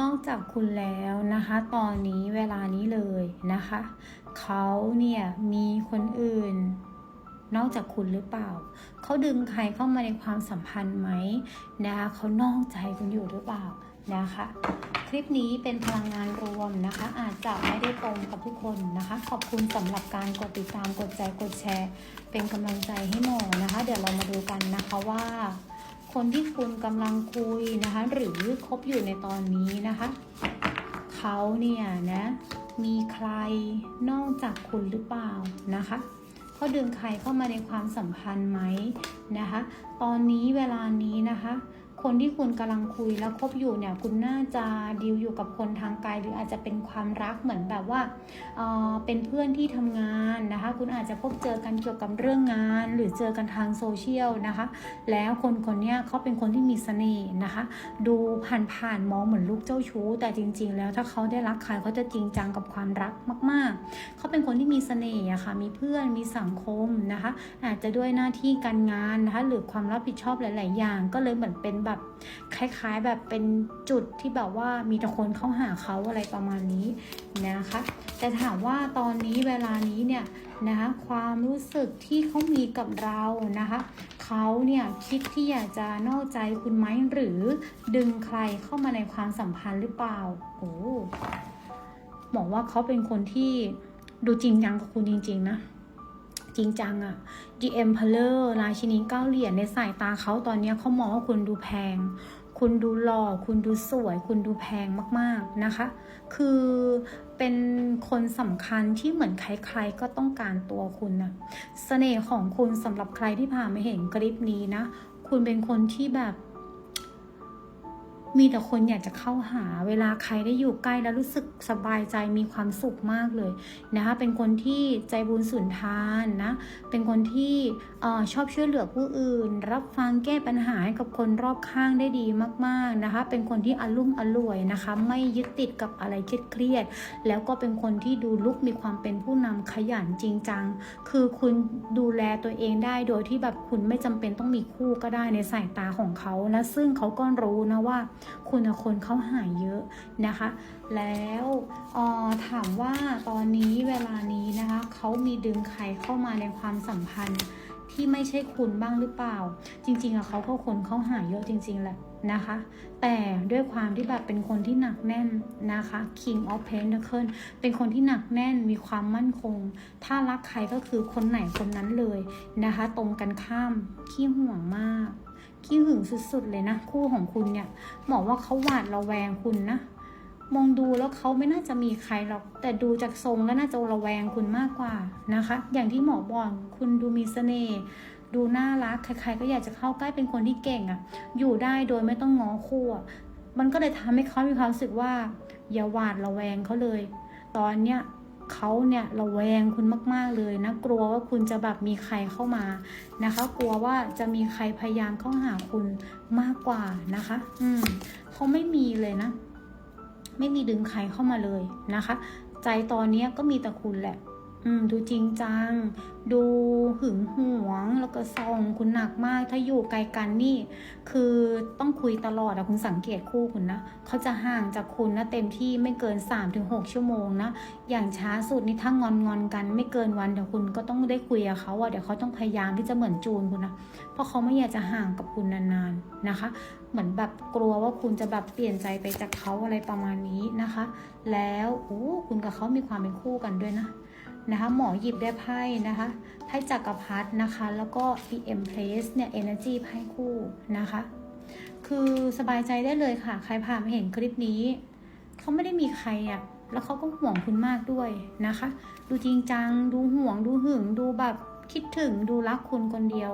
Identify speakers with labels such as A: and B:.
A: นอกจากคุณแล้วนะคะ ตอนนี้เวลานี้เลยนะคะ เขาเนี่ยมีคนอื่น นอกจากคุณหรือเปล่า เขาดึงใครเข้ามาในความสัมพันธ์ไหมนะคะเขานอกใจคุณอยู่หรือเปล่านะคะ คลิปนี้เป็นพลังงานรวมนะคะ อาจจะไม่ได้ตรงกับทุกคนนะคะ ขอบคุณสำหรับการกดติดตามกดใจกดแชร์ เป็นกำลังใจให้หมอนะคะ เดี๋ยวเรามาดูกันนะคะว่า คนที่คุณกำลังคุยนะคะ หรือคบอยู่ในตอนนี้นะคะเขาเนี่ยนะมีใครนอกจากคุณหรือเปล่านะคะเขาดึงใครเข้ามาในความสัมพันธ์ไหมนะคะ ตอนนี้เวลานี้นะคะ คนที่คุณกำลังคุยแล้วคบอยู่เนี่ยคุณน่าจะดีลอยู่กับคนทางไกลหรืออาจจะเป็นความรักเหมือนแบบว่าเออเป็นเพื่อนที่ทำงานนะคะ คุณอาจจะพบเจอกันเกี่ยวกับเรื่องงาน หรือเจอกันทางโซเชียลนะคะ แล้วคนคนนี้เขาเป็นคนที่มีเสน่ห์นะคะ ดูผ่านๆมองเหมือนลูกเจ้าชู้ แต่จริง ๆ แล้วถ้าเขาได้รักใครเขาจะจริงจังกับความรักมาก ๆ เขาเป็นคนที่มีเสน่ห์อะค่ะมีเพื่อนมีสังคมนะคะ อาจจะด้วยหน้าที่การงานนะคะหรือความรับผิดชอบหลาย ๆ อย่าง ก็เลยเหมือนเป็นแบบคล้ายๆแบบเป็นจุดที่แบบว่ามีแต่คนเข้าหาเขาอะไรประมาณนี้นะคะ แต่ถามว่าตอนนี้เวลานี้เนี่ยนะคะความรู้สึกที่เขามีกับเรานะคะเขาเนี่ยคิดที่อยากจะนอกใจคุณไหมหรือดึงใครเข้ามาในความสัมพันธ์หรือเปล่าโอ้บอกว่าเขาเป็นคนที่ดูจริงจังกับคุณจริง ๆ นะ จริงจังอะ The Emperor ราชินีเก้าเหรียญในสายตาเขาตอนนี้เขามองว่าคุณดูแพง คุณดูหล่อ คุณดูสวย คุณดูแพงมากๆนะคะ คือเป็นคนสำคัญที่เหมือนใครๆก็ต้องการตัวคุณนะเสน่ห์ของคุณสำหรับใครที่ผ่านมาเห็นคลิปนี้นะ คุณเป็นคนที่แบบ มีแต่คนอยากจะเข้าหาเวลาใครได้อยู่ใกล้แล้วรู้สึกสบายใจมีความสุขมากเลยนะคะ เป็นคนที่ใจบุญสุนทานนะ เป็นคนที่ออชอบช่วยเหลือผู้อื่น รับฟังแก้ปัญหาให้กับคนรอบข้างได้ดีมากๆนะคะ เป็นคนที่อารมุ่มอร่วยนะคะ ไม่ยึดติดกับอะไรเครียด แล้วก็เป็นคนที่ดูลุกมีความเป็นผู้นำขยันจริงจัง คือคุณดูแลตัวเองได้โดยที่แบบคุณไม่จำเป็นต้องมีคู่ก็ได้ในสายตาของเขาและซึ่งเขาก็รู้นะว่าคุณคนเขาหายเยอะนะคะ แล้วออถามว่าตอนนี้เวลานี้นะคะเขามีดึงใครเข้ามาในความสัมพันธ์ที่ไม่ใช่คุณบ้างหรือเปล่า จริงๆอะเขาก็คนเขาหายเยอะจริง ๆ แหละนะคะ แต่ด้วยความที่แบบเป็นคนที่หนักแน่นนะคะ King of Pentacles เป็นคนที่หนักแน่นมีความมั่นคง ถ้ารักใครก็คือคนไหนคนนั้นเลยนะคะ ตรงกันข้ามขี้ห่วงมาก ขี้หึงสุดๆเลยนะ คู่ของคุณเนี่ยบอกว่าเขาหวาดระแวงคุณนะ มองดูแล้วเขาไม่น่าจะมีใครหรอก แต่ดูจากทรงแล้วน่าจะระแวงคุณมากกว่านะคะ อย่างที่หมอบอกคุณดูมีเสน่ห์ดูน่ารัก ใครๆก็อยากจะเข้าใกล้เป็นคนที่เก่งอะ่ะ อยู่ได้โดยไม่ต้องง้อคู่อะมันก็เลยทำให้เขามีความรู้สึกว่า อย่าหวาดระแวงเขาเลย ตอนเนี้ย เขาเนี่ยระแวงคุณมาก ๆเลยนะกลัวว่าคุณจะแบบมีใครเข้ามานะคะ กลัวว่าจะมีใครพยายามเข้าหาคุณมากกว่านะคะ อืมเขาไม่มีเลยนะ ไม่มีดึงใครเข้ามาเลยนะคะ ใจตอนนี้ก็มีแต่คุณแหละ อืม ดูจริงจัง ดูหึงหวง แล้วก็ซองคุณหนักมาก ถ้าอยู่ไกลกันนี่ คือต้องคุยตลอดอะคุณสังเกตคู่คุณนะเขาจะห่างจากคุณนะเต็มที่ไม่เกิน 3-6 ชั่วโมงนะ อย่างช้าสุดนี่ถ้างอนงอนกันไม่เกินวันเดี๋ยวคุณก็ต้องได้คุยกับเขาอะเดี๋ยวเขาต้องพยายามที่จะเหมือนจูนคุณนะ เพราะเขาไม่อยากจะห่างกับคุณนานๆนะคะ เหมือนแบบกลัวว่าคุณจะแบบเปลี่ยนใจไปจากเขาอะไรประมาณนี้นะคะ แล้วโอ้คุณกับเขามีความเป็นคู่กันด้วยนะ นะคะหมอหยิบได้ไพ่นะคะไพ่จักรพรรดินะคะ แล้วก็ the empress เนี่ย energy ไพ่คู่นะคะ คือสบายใจได้เลยค่ะ ใครผ่านมาเห็นคลิปนี้ เขาไม่ได้มีใครอะแล้วเขาก็ห่วงคุณมากด้วยนะคะ ดูจริงจัง ดูห่วง ดูหึง ดูแบบคิดถึง ดูรักคุณคนเดียว